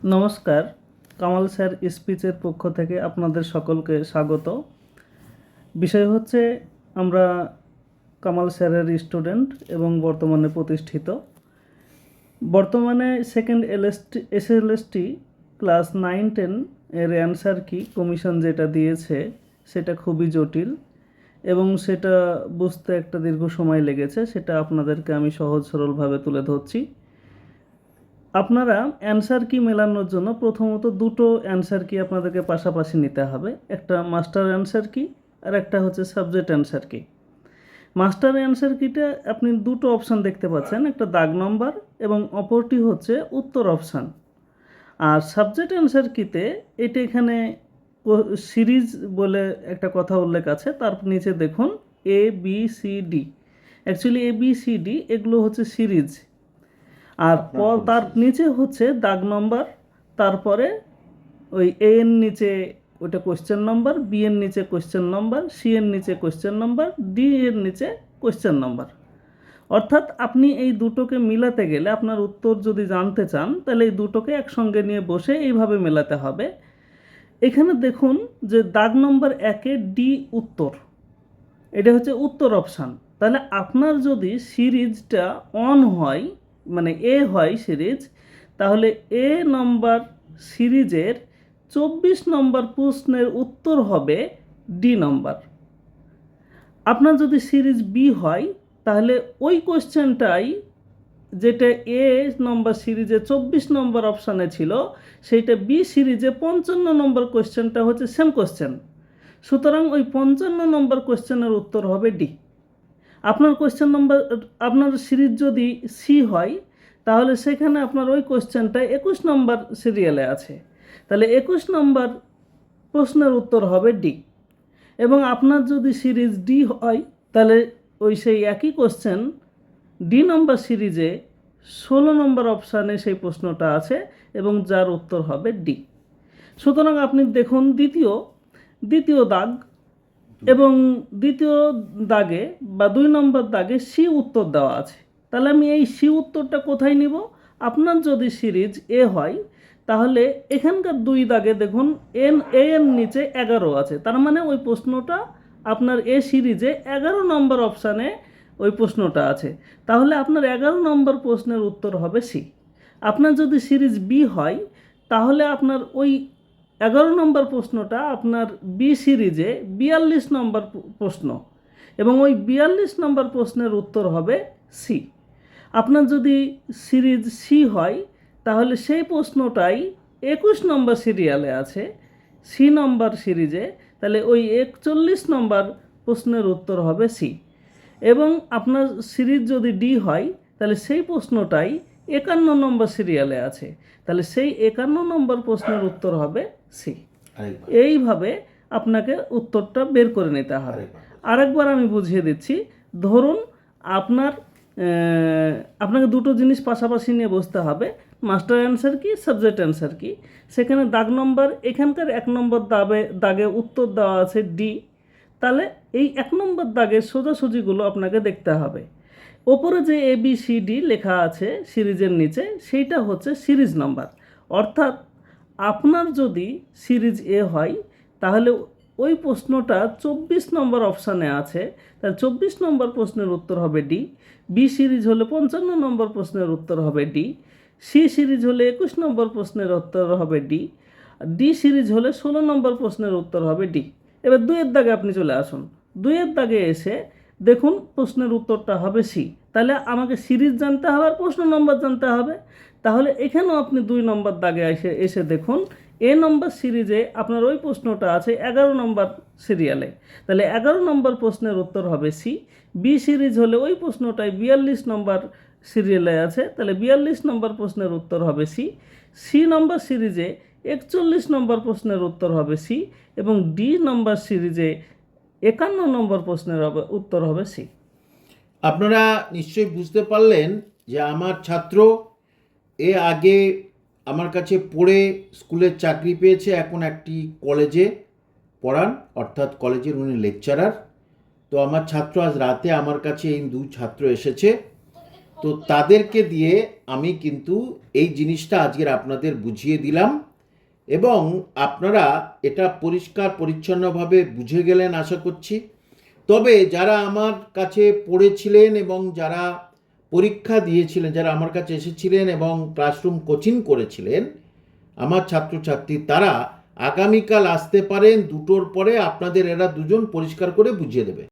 নমস্কার, কামাল স্যার স্পিচের পক্ষ থেকে আপনাদের সকলকে স্বাগত। বিষয় হচ্ছে, আমরা কামাল স্যারের স্টুডেন্ট এবং বর্তমানে প্রতিষ্ঠিত। বর্তমানে second LST SLST class nine ten এর অ্যান্সার কি কমিশন যেটা দিয়েছে, সেটা খুবই জটিল এবং সেটা বুঝতে একটা দীর্ঘ সময় লেগেছে, সেটা আপনাদেরকে আমি সহজ সরলভাবে তুলে ধরছি। আপনারা অ্যান্সার কি মেলানোর জন্য প্রথমত দুটো অ্যান্সার কি আপনাদেরকে পাশাপাশি নিতে হবে। একটা মাস্টার অ্যান্সার কি আর একটা হচ্ছে subject answer key master answer কিটা আপনি দুটো অপশান দেখতে পাচ্ছেন, একটা দাগ নম্বর এবং অপরটি হচ্ছে উত্তর অপশান আর সাবজেক্ট অ্যান্সার কিতে এটা এখানে সিরিজ বলে একটা কথা উল্লেখ আছে, তার নিচে দেখুন A B C D actually A B C D এগুলো হচ্ছে সিরিজ আর তার নিচে হচ্ছে দাগ নম্বর তারপরে ওই এ এর নিচে ওটা কোশ্চেন নম্বর বি এর নিচে কোশ্চেন নম্বর সি এর নিচে কোশ্চেন নম্বর ডি এর নিচে কোশ্চেন নম্বর অর্থাৎ আপনি এই দুটোকে মিলাতে গেলে আপনার উত্তর যদি জানতে চান তাহলে এই দুটোকে একসঙ্গে নিয়ে বসে এইভাবে মেলাতে হবে। এখানে দেখুন যে দাগ নম্বর একে ডি উত্তর। এটা হচ্ছে উত্তর অপশান তাহলে আপনার যদি সিরিজটা অন হয় মানে এ হয় সিরিজ, তাহলে এ নম্বর সিরিজের চব্বিশ নম্বর প্রশ্নের উত্তর হবে ডি নম্বর আপনার যদি সিরিজ বি হয়, তাহলে ওই কোশ্চেনটাই যেটা এ নম্বর সিরিজে চব্বিশ নম্বর অপশানে ছিল, সেইটা বি সিরিজে পঞ্চান্ন নম্বর কোশ্চেনটা হচ্ছে সেম কোশ্চেন সুতরাং ওই পঞ্চান্ন নম্বর কোশ্চেনের উত্তর হবে ডি আপনার কোয়েশ্চেন নম্বর আপনার সিরিজ যদি সি হয়, তাহলে সেখানে আপনার ওই কোশ্চেনটা একুশ নম্বর সিরিয়ালে আছে। তাহলে একুশ নম্বর প্রশ্নের উত্তর হবে ডি এবং আপনার যদি সিরিজ ডি হয়, তাহলে ওই সেই একই কোশ্চেন ডি নম্বর সিরিজে ষোলো নম্বর অপশানে সেই প্রশ্নটা আছে এবং যার উত্তর হবে ডি সুতরাং আপনি দেখুন দ্বিতীয় দ্বিতীয় দাগ এবং দ্বিতীয় দাগে বা দুই নম্বর দাগে সি উত্তর দেওয়া আছে। তাহলে আমি এই সি উত্তরটা কোথায় নিব? আপনার যদি সিরিজ এ হয়, তাহলে এখানকার দুই দাগে দেখুন, এন, এ এর নিচে এগারো আছে। তার মানে ওই প্রশ্নটা আপনার এ সিরিজে এগারো নম্বর অপশানে ওই প্রশ্নটা আছে। তাহলে আপনার এগারো নম্বর প্রশ্নের উত্তর হবে সি। আপনার যদি সিরিজ বি হয়, তাহলে আপনার ওই এগারো নম্বর প্রশ্নটা আপনার বি সিরিজে বিয়াল্লিশ নম্বর প্রশ্ন এবং ওই বিয়াল্লিশ নম্বর প্রশ্নের উত্তর হবে সি। আপনার যদি সিরিজ সি হয়, তাহলে সেই প্রশ্নটাই একুশ নম্বর সিরিয়ালে আছে, সি নম্বর সিরিজে, তাহলে ওই একচল্লিশ নম্বর প্রশ্নের উত্তর হবে সি। এবং আপনার সিরিজ যদি ডি হয়, তাহলে সেই প্রশ্নটাই একান্ন নম্বর সিরিয়ালে আছে। তাহলে সেই একান্ন নম্বর প্রশ্নের উত্তর হবে সি। এইভাবে আপনাকে উত্তরটা বের করে নিতে হবে। আরেকবার। আমি বুঝিয়ে দিচ্ছি ধরুন আপনার আপনাকে দুটো জিনিস পাশাপাশি নিয়ে বসতে হবে master answer key subject answer key? সেখানে দাগ নম্বর এখানকার এক নম্বর দাবে দাগে উত্তর দেওয়া আছে ডি। তাহলে এই এক নম্বর দাগের সোজাসুজিগুলো আপনাকে দেখতে হবে। ওপরে যে এ বি সি ডি লেখা আছে সিরিজের নিচে, সেইটা হচ্ছে সিরিজ নাম্বার। অর্থাৎ আপনার যদি সিরিজ এ হয়, তাহলে ওই প্রশ্নটা চব্বিশ নম্বর অপশানে আছে। তাহলে চব্বিশ নম্বর প্রশ্নের উত্তর হবে ডি বি সিরিজ হলে পঞ্চান্ন নম্বর প্রশ্নের উত্তর হবে ডি সি সিরিজ হলে একুশ নম্বর প্রশ্নের উত্তর হবে ডি ডি সিরিজ হলে ষোলো নম্বর প্রশ্নের উত্তর হবে ডি এবার দুইয়ের দাগে আপনি চলে আসুন। দুইয়ের দাগে এসে দেখুন প্রশ্নের উত্তরটা হবে সি। তাহলে আমাকে সিরিজ জানতে হবে আর প্রশ্ন নম্বর জানতে হবে। তাহলে এখানেও আপনি দুই নম্বর দাগে এসে এসে দেখুন, এ নম্বর সিরিজে আপনার ওই প্রশ্নটা আছে এগারো নম্বর সিরিয়ালে। তাহলে এগারো নম্বর প্রশ্নের উত্তর হবে সি। বি সিরিজ হলে ওই প্রশ্নটাই বিয়াল্লিশ নম্বর সিরিয়ালে আছে। তাহলে বিয়াল্লিশ নম্বর প্রশ্নের উত্তর হবে সি। সি নম্বর সিরিজে একচল্লিশ নম্বর প্রশ্নের উত্তর হবে সি। এবং ডি নম্বর সিরিজে একান্ন নম্বর প্রশ্নের হবে, উত্তর হবে সি। আপনারা নিশ্চয়ই বুঝতে পারলেন যে আমার ছাত্র এ আগে আমার কাছে পড়ে স্কুলের চাকরি পেয়েছে, এখন একটি কলেজে পড়ান, অর্থাৎ কলেজের উনি লেকচারার। তো আমার ছাত্র আজ রাতে আমার কাছে এই দুই ছাত্র এসেছে। তো তাদেরকে দিয়ে আমি কিন্তু এই জিনিসটা আজকের আপনাদের বুঝিয়ে দিলাম। এবং আপনারা এটা পরিষ্কার, পরিচ্ছন্নভাবে বুঝে গেলেন আশা করছি। তবে যারা আমার কাছে পড়েছিলেন এবং যারা পরীক্ষা দিয়েছিলেন, যারা আমার কাছে এসেছিলেন এবং ক্লাসরুম কোচিং করেছিলেন, আমার ছাত্রছাত্রী, তারা আগামীকাল আসতে পারেন, দুটোর পরে আপনাদের এরা দুজন পরিষ্কার করে বুঝিয়ে দেবে।